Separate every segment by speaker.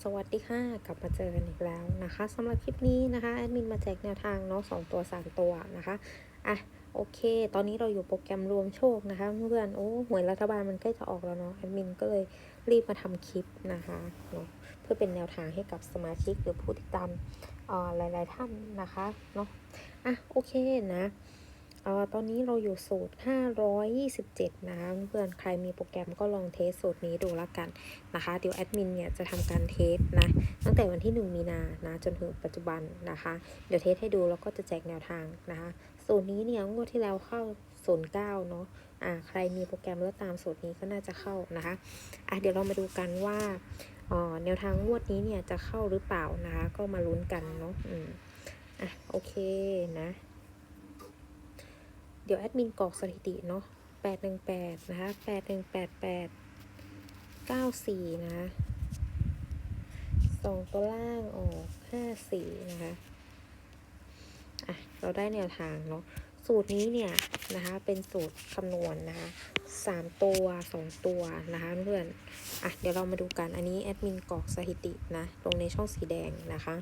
Speaker 1: สวัสดีค่ะ กลับมาเจอกันอีกแล้วนะคะสำหรับคลิปนี้นะคะแอดมินมาแจกแนวทางเนาะสองตัวสามตัวนะคะอะโอเค ตอนนี้เราอยู่โปรแกรมรวมโชคนะคะเพื่อนโอ้หวยรัฐบาลมันใกล้จะออกแล้วเนาะแอดมินก็เลยรีบมาทำคลิปนะคะเนาะเพื่อเป็นแนวทางให้กับสมาชิกหรือผู้ติดตามอ่อหลาย ๆ ท่านนะคะเนาะอะโอเคนะ ตอนนี้เราอยู่สูตร 527 นะคะเพื่อนๆใครมีโปรแกรมก็ลองเทสสูตรนี้ดูละกันนะคะ เดี๋ยวแอดมินเนี่ยจะทำการเทสนะ ตั้งแต่วันที่ 1 มีนานะจนถึงปัจจุบันนะคะ เดี๋ยวเทสให้ดูแล้วก็จะแจกแนวทางนะคะ สูตรนี้เนี่ยงวดที่แล้วเข้า 09 เนาะอ่าใครมีโปรแกรมแล้วตามสูตรนี้ก็น่าจะเข้านะคะอะเดี๋ยวเรามาดูกันว่าอ่อแนวทางงวดนี้เนี่ยจะเข้าหรือเปล่านะคะ ก็มาลุ้นกันเนาะอืมอะโอเคนะ เดี๋ยวแอดมินกรอกสถิติเนาะแปดหนึ่งแปดนะคะแปดหนึ่งแปดแปดเก้าสี่นะคะสองตัวล่างออกห้าสี่นะคะอะเราได้แนวทางเนาะสูตรนี้เนี่ยนะคะเป็นสูตรคำนวณนะคะสามตัวสองตัวนะคะเพื่อนอะเดี๋ยวเรามาดูกันอันนี้แอดมินกรอกสถิตินะลงในช่องสีแดงนะคะ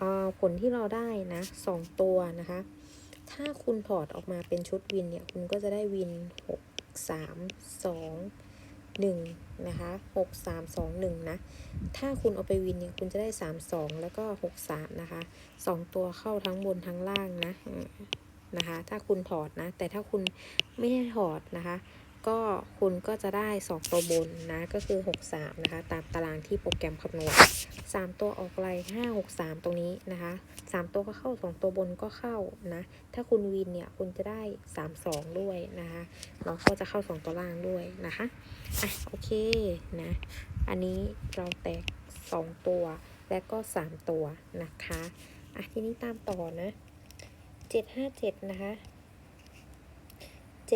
Speaker 1: อ่อผลที่เราได้นะสองตัวนะคะ ถ้าคุณถอดออกมาเป็นชุดวินเนี่ย คุณก็จะได้วินหกสามสองหนึ่งนะคะหกสามสองหนึ่งนะ ถ้าคุณเอาไปวินเนี่ย คุณจะได้สามสองแล้วก็หกสามนะคะสองตัวเข้าทั้งบนทั้งล่างนะ นะคะ ถ้าคุณถอดนะ แต่ถ้าคุณไม่ได้ถอดนะคะ ก็คุณก็จะได้สองตัวบนนะ ก็คือหกสามนะคะ ตามตารางที่โปรแกรมคำนวณสามตัวออกไรห้าหกสามตรงนี้นะคะสามตัวก็เข้าสองตัวบนก็เข้านะ ถ้าคุณวินเนี่ย คุณจะได้สามสองด้วยนะคะเนาะก็จะเข้าสองตัวล่างด้วยนะคะ อะ โอเคนะ อันนี้เราแตกสองตัว และก็สามตัวนะคะ อะ ทีนี้ตามต่อนะเจ็ดห้าเจ็ดนะคะ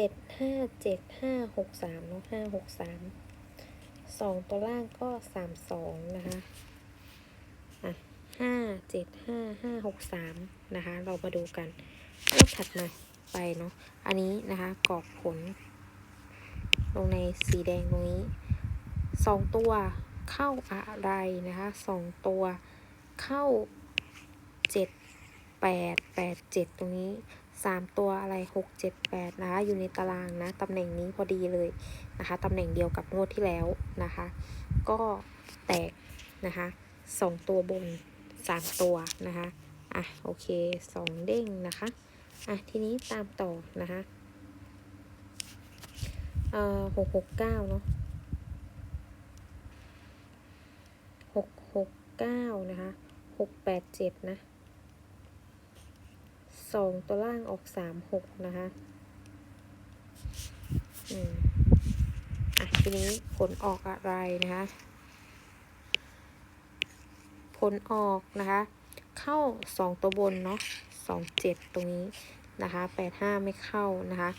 Speaker 1: เจ็ดห้าเจ็ดห้าหกสามเนาะห้าหกสามสองตัวล่างก็สามสองนะคะอะห้าเจ็ดห้าห้าหกสามนะคะ เรามาดูกันรอบถัดมาไปเนาะอันนี้นะคะกรอกผล ลงในสีแดงตรงนี้สองตัวเข้าอะไรนะคะสองตัวเข้าเจ็ดแปดแปดเจ็ดตรงนี้ สามตัวอะไรหกเจ็ดแปดนะคะ อยู่ในตารางนะตำแหน่งนี้พอดีเลยนะคะตำแหน่งเดียวกับงวดที่แล้วนะคะ ก็แตกนะคะสองตัวบนสามตัวนะคะอะโอเคสองเด้งนะคะอะทีนี้ตามต่อนะคะเอ่อหกหกเก้าเนาะหกหกเก้านะคะหกแปดเจ็ดนะ สองตัวล่างออกสามหกนะคะอืมอะทีนี้ผลออกอะไรนะคะ ผลออกนะคะ เข้าสองตัวบนเนาะสองเจ็ดตรงนี้นะคะแปดห้าไม่เข้านะคะ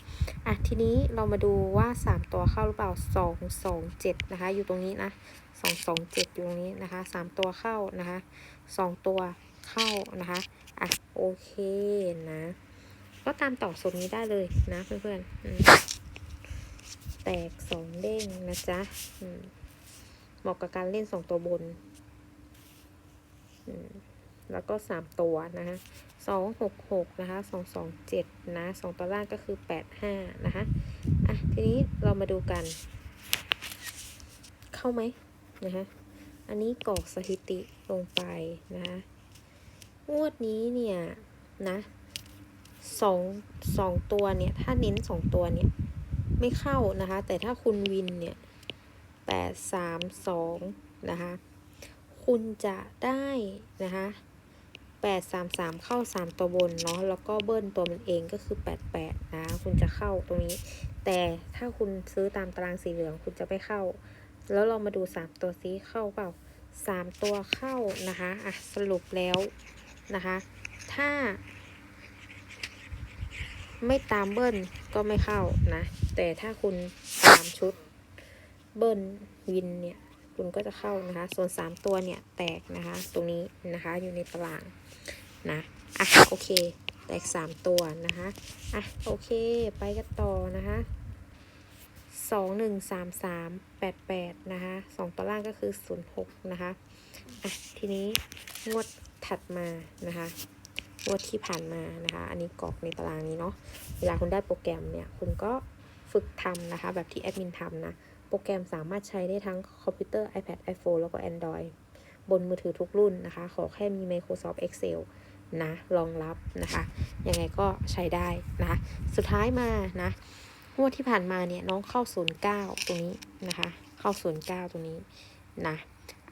Speaker 1: อะทีนี้เรามาดูว่าสามตัวเข้าหรือเปล่าสองสองเจ็ดนะคะ อยู่ตรงนี้นะสองสองเจ็ดอยู่ตรงนี้นะคะสามตัวเข้านะคะสองตัวเข้านะคะ อะโอเคนะ ก็ตามต่อสูตรนี้ได้เลยนะเพื่อนๆแตกสองเด้งนะจ๊ะเหมาะกับการเล่นสองตัวบนแล้วก็สามตัวนะคะสองหกหกนะคะสองสองเจ็ดนะสองตัวล่างก็คือแปดห้านะคะอะทีนี้เรามาดูกัน เข้าไหมนะคะอันนี้กรอกสถิติลงไปนะคะ งวดนี้เนี่ยนะสองสองตัวเนี่ย ถ้าเน้นสองตัวเนี่ย ไม่เข้านะคะ แต่ถ้าคุณวินเนี่ยแปดสามสองนะคะ คุณจะได้นะคะแปดสามสามเข้าสามตัวบนเนาะแล้วก็เบิ้ลตัวมันเองก็คือแปดแปดนะคุณจะเข้าตรงนี้ แต่ถ้าคุณซื้อตามตารางสีเหลืองคุณจะไม่เข้า แล้วเรามาดูสามตัวซีเข้าเปล่าสามตัวเข้านะคะอะสรุปแล้ว นะคะ ถ้า ไม่ตามเบิ้ลก็ไม่เข้านะ แต่ถ้าคุณตามชุดเบิ้ลวินเนี่ย คุณก็จะเข้านะคะ ส่วนสามตัวเนี่ยแตกนะคะ ตรงนี้นะคะอยู่ในตารางนะ อะโอเค แตกสามตัวนะคะ อะโอเค ไปกันต่อนะคะสองหนึ่งสามสามแปดแปดนะคะสองตัวล่างก็คือศูนย์หกนะคะ อะทีนี้งวด ถัดมานะคะงวดที่ผ่านมานะคะ อันนี้กรอกในตารางนี้เนาะ เวลาคุณได้โปรแกรมเนี่ย คุณก็ฝึกทำนะคะ แบบที่แอดมินทำนะ โปรแกรมสามารถใช้ได้ทั้งคอมพิวเตอร์ iPad iPhone แล้วก็ Android บนมือถือทุกรุ่นนะคะ ขอแค่มี Microsoft Excel นะรองรับนะคะ ยังไงก็ใช้ได้นะคะ สุดท้ายมานะงวดที่ผ่านมาเนี่ยน้องเข้า09ตรงนี้นะคะ เข้า09ตรงนี้นะ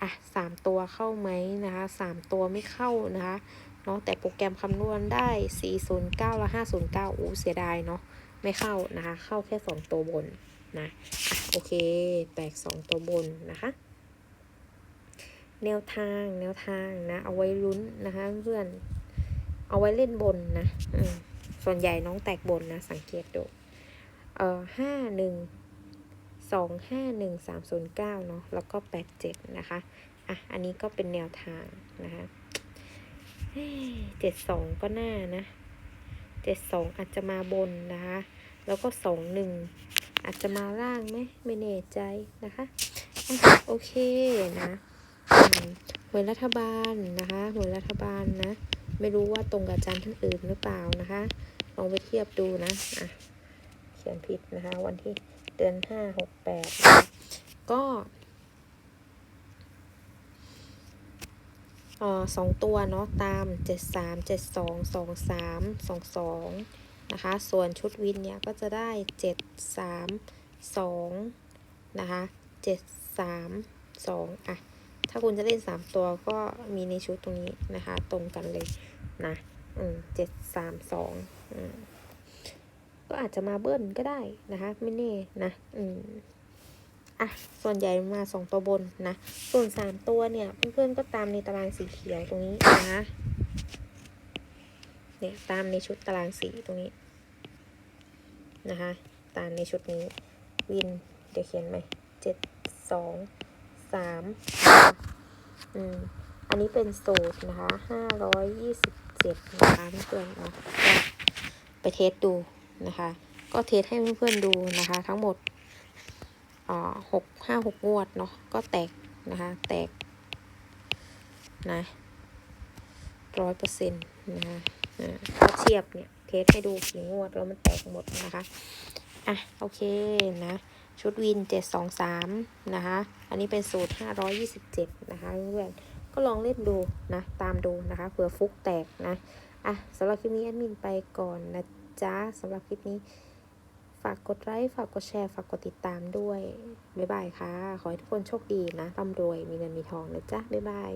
Speaker 1: อะสามตัวเข้าไหมนะคะสามตัวไม่เข้านะคะเนาะแต่โปรแกรมคำนวณได้409และ509อู้เสียดายเนาะไม่เข้านะคะ เข้าแค่2ตัวบนนะอะโอเค แตก2ตัวบนนะคะแนวทางแนวทางนะ เอาไว้ลุ้นนะคะเพื่อน เอาไว้เล่นบนนะส่วนใหญ่น้องแตกบนนะ สังเกตดู เอ่อห้าหนึ่ง สองห้าหนึ่งสามศูนย์เก้าเนาะแล้วก็แปดเจ็ดนะคะ อะ อันนี้ก็เป็นแนวทางนะคะเจ็ดสองก็น่านะเจ็ดสองอาจจะมาบนนะคะ แล้วก็สองหนึ่งอาจจะมาล่างไหมไม่แน่ใจนะคะ โอเคนะหวยรัฐบาลนะคะหวยรัฐบาลนะ ไม่รู้ว่าตรงกับอาจารย์ท่านอื่นหรือเปล่านะคะ ลองไปเทียบดูนะ อะ เขียนผิดนะคะ วันที่ เดือนห้าหกแปดก็สองตัวเนาะตามเจ็ดสามเจ็ดสองสองสามสองสองนะคะ ส่วนชุดวินเนี่ยก็จะได้เจ็ดสามสองนะคะเจ็ดสามสองอะ ถ้าคุณจะเล่นสามตัวก็มีในชุดตรงนี้นะคะ ตรงกันเลยนะ อืมเจ็ดสามสองอืม ก็อาจจะมาเบิ้ลก็ได้นะคะ ไม่แน่นะอืมอะส่วนใหญ่มาสองตัวบนนะ ส่วนสามตัวเนี่ยเพื่อนๆก็ตามในตารางสีเขียวตรงนี้นะเนี่ยตามในชุดตารางสีตรงนี้นะคะ ตามในชุดนี้ วินเดี๋ยวเขียนใหม่เจ็ดสองสามอืมอันนี้เป็นสูตรนะคะห้าร้อยยี่สิบเจ็ดนะคะเพื่อนๆเนาะไปเทสดู นะคะ ก็เทสให้เพื่อนๆดูนะคะ ทั้งหมดหกห้าหกงวดเนาะก็แตกนะคะ แตกนะร้อยเปอร์เซ็นต์นะคะก็เทียบเนี่ยเทสให้ดูกี่งวดแล้วมันแตกหมดนะคะอะโอเคนะชุดวิน723นะคะ อันนี้เป็นสูตร527นะคะเพื่อนก็ลองเล่นดูนะ ตามดูนะคะเผื่อฟุกแตกนะ อะสำหรับคลิปนี้แอดมินไปก่อนนะ จ้าสำหรับคลิปนี้ ฝากกดไลค์ฝากกดแชร์ฝากกดติดตามด้วย บ๊ายบายค่ะ ขอให้ทุกคนโชคดีนะร่ำรวยมีเงินมีทองนะจ๊ะ บ๊ายบาย